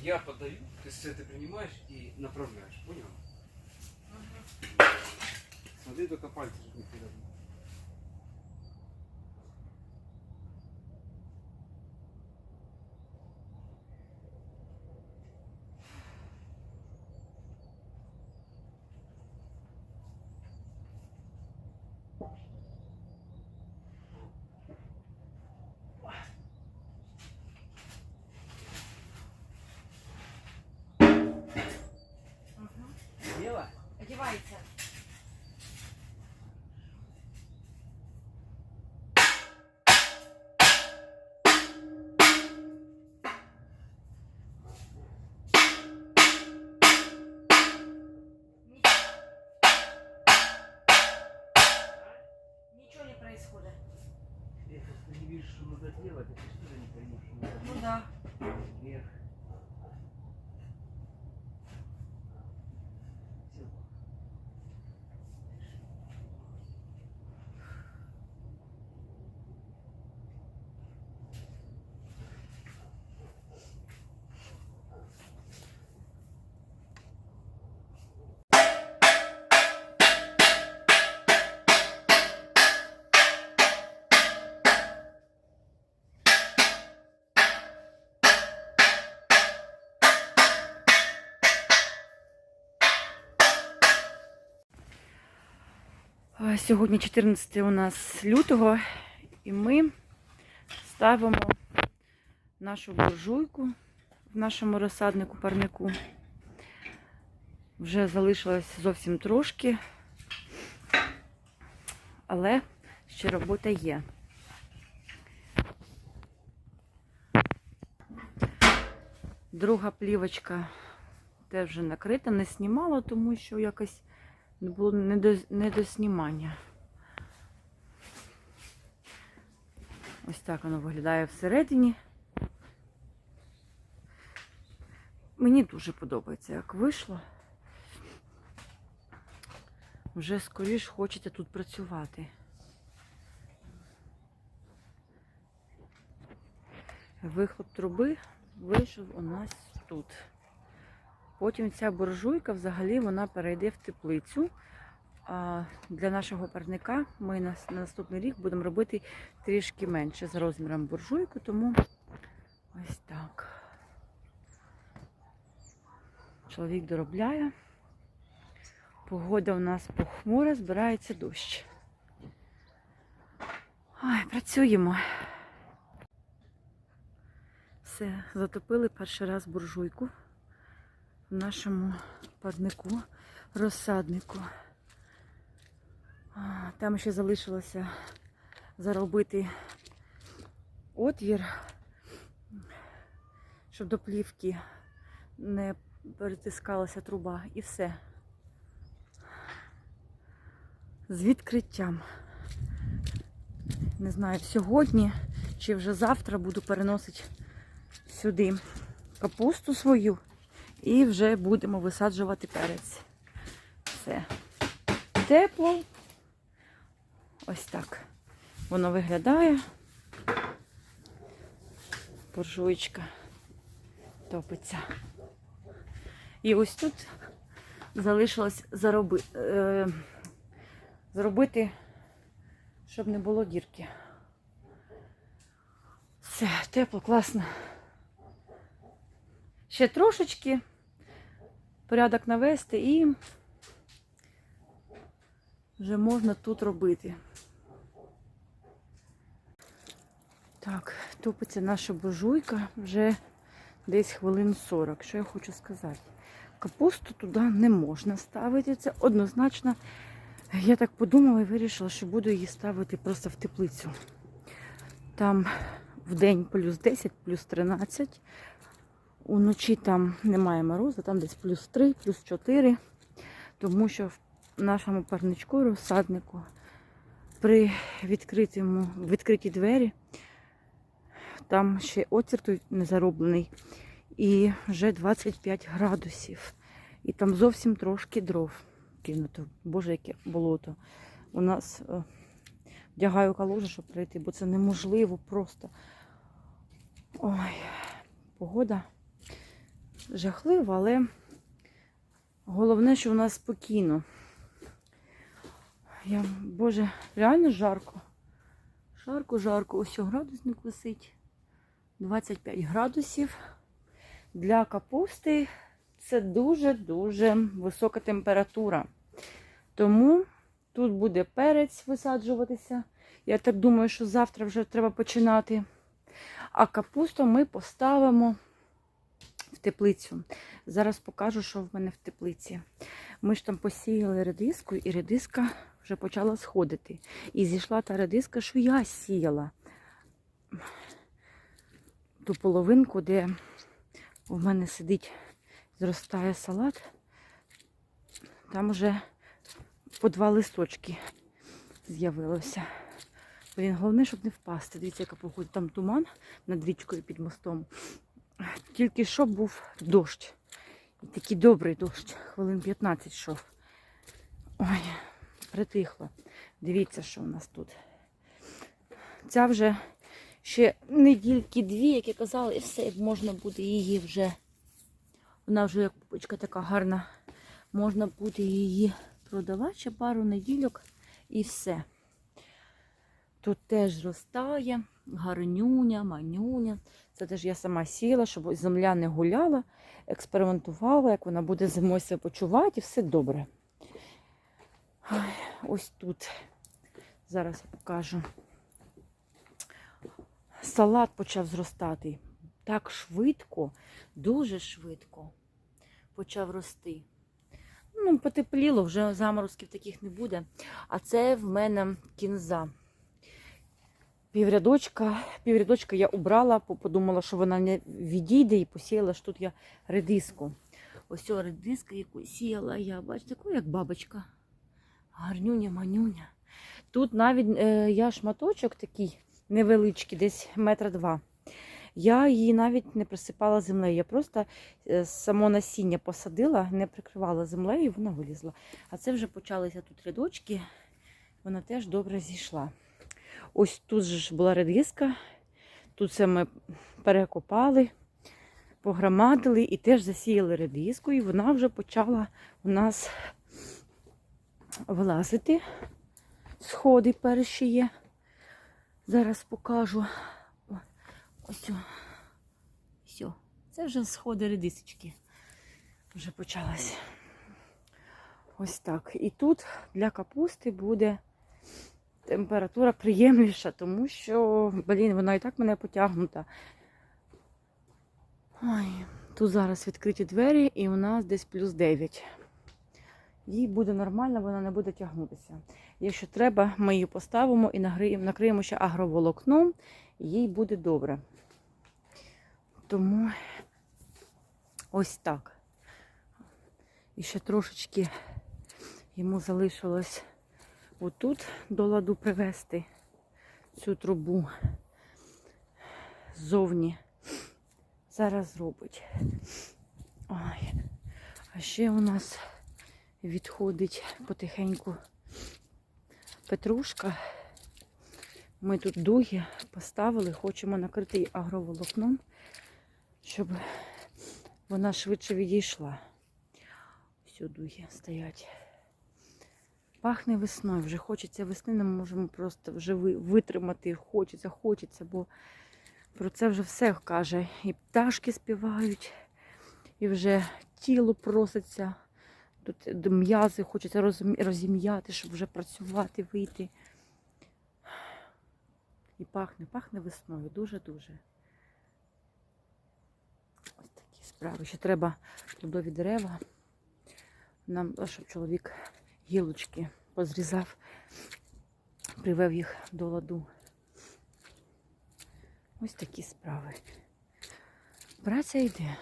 Я подаю, ты с это принимаешь и направляешь, понял? Смотри, только пальцы чтобы не перевернуть. Одівається. Ничего не происходит. Я просто не вижу, что надо делать, а ты что не поймешь, что надо Ну да. вверх. Сьогодні 14 у нас лютого, і ми ставимо нашу буржуйку в нашому розсаднику парнику. Вже залишилось зовсім трошки, але ще робота є. Друга плівочка теж вже накрита, не знімала, тому що якось не було недо, недоснімання. Ось так воно виглядає всередині. Мені дуже подобається, як вийшло. Вже скоріш хочеться тут працювати. Вихлоп труби вийшов у нас тут. Потім ця буржуйка взагалі вона перейде в теплицю. Для нашого парника ми на, на наступний рік будемо робити трішки менше за розміром буржуйку, тому ось так. Чоловік доробляє. Погода у нас похмура, збирається дощ. Ой, працюємо. Все, затопили перший раз буржуйку нашому парнику, розсаднику. Там ще залишилося заробити отвір, щоб до плівки не перетискалася труба і все. З відкриттям. Не знаю, сьогодні чи вже завтра буду переносити сюди капусту свою. І вже будемо висаджувати перець. Все. Тепло. Ось так. Воно виглядає. Буржуєчка топиться. І ось тут залишилось зароби... е... зробити, щоб не було дірки. Все, тепло, класно. Ще трошечки порядок навести і вже можна тут робити. Так, топиться наша буржуйка вже десь хвилин 40. Що я хочу сказати? Капусту туди не можна ставити. Це однозначно. Я так подумала і вирішила, що буду її ставити просто в теплицю. Там в день плюс 10, плюс 13. Уночі там немає морозу, там десь плюс 3, плюс 4, тому що в нашому парничку, розсаднику, при відкритому, відкритій двері, там ще отвір тут не зароблений, і вже 25 градусів. І там зовсім трошки дров кинуто. Боже, яке болото. У нас е, вдягаю калужу, щоб прийти, бо це неможливо просто. Ой, погода жахливо, але головне, що в нас спокійно. Я, Боже, реально жарко. Жарко, жарко. Ось градусник висить. 25 градусів. Для капусти це дуже-дуже висока температура. Тому тут буде перець висаджуватися. Я так думаю, що завтра вже треба починати. А капусту ми поставимо в теплицю. Зараз покажу, що в мене в теплиці. Ми ж там посіяли редиску, і редиска вже почала сходити. І зійшла та редиска, що я сіяла. Ту половинку, де в мене сидить, зростає салат. Там вже по два листочки з'явилося. Блін, головне, щоб не впасти. Дивіться, яка погода. Там туман над річкою під мостом. Тільки що був дощ. І такий добрий дощ. Хвилин 15 йшов. Ой, притихло. Дивіться, що у нас тут. Ця вже ще недільки дві, як я казала, і все, можна буде її вже. Вона вже як пупочка така гарна. Можна буде її продавати ще пару недільок і все. Тут теж зростає гарнюня, манюня. Це теж я сама сіла, щоб земля не гуляла, експериментувала, як вона буде зимою себе почувати, і все добре. Ось тут. Зараз покажу. Салат почав зростати. Так швидко, дуже швидко почав рости. Ну, потепліло, вже заморозків таких не буде. А це в мене кінза. Піврядочка, піврядочка я убрала, подумала, що вона не відійде і посіяла ж тут я редиску. Ось ця редиска, яку сіяла я, бачите, таку як бабочка. Гарнюня, манюня. Тут навіть е, я шматочок такий невеличкий, десь метра два. Я її навіть не присипала землею. Я просто е, само насіння посадила, не прикривала землею, і вона вилізла. А це вже почалися тут рядочки, вона теж добре зійшла. Ось тут ж була редиска, тут це ми перекопали, погромадили і теж засіяли редиску, і вона вже почала у нас вилазити. Сходи перші є. Зараз покажу. Ось. Все. Це вже сходи редисочки. Вже почалась. Ось так. І тут для капусти буде температура приємніша, тому що, блін, вона і так мене потягнута. Ой, тут зараз відкриті двері і у нас десь плюс 9. Їй буде нормально, вона не буде тягнутися. Якщо треба, ми її поставимо і нагриємо- накриємо ще агроволокном, і їй буде добре. Тому ось так. І ще трошечки йому залишилось отут до ладу привести цю трубу ззовні. Зараз зробить. Ой. А ще у нас відходить потихеньку петрушка. Ми тут дуги поставили, хочемо накрити її агроволокном, щоб вона швидше відійшла. Все, дуги стоять. Пахне весною, вже хочеться весни, не можемо просто вже витримати. Хочеться, хочеться, бо про це вже все каже. І пташки співають, і вже тіло проситься. Тут м'язи хочеться розім'яти, щоб вже працювати, вийти. І пахне, пахне весною, дуже-дуже. Ось такі справи. Ще треба плодові дерева. Нам, щоб чоловік гілочки позрізав, привев їх до ладу. Ось такі справи. Праця йде.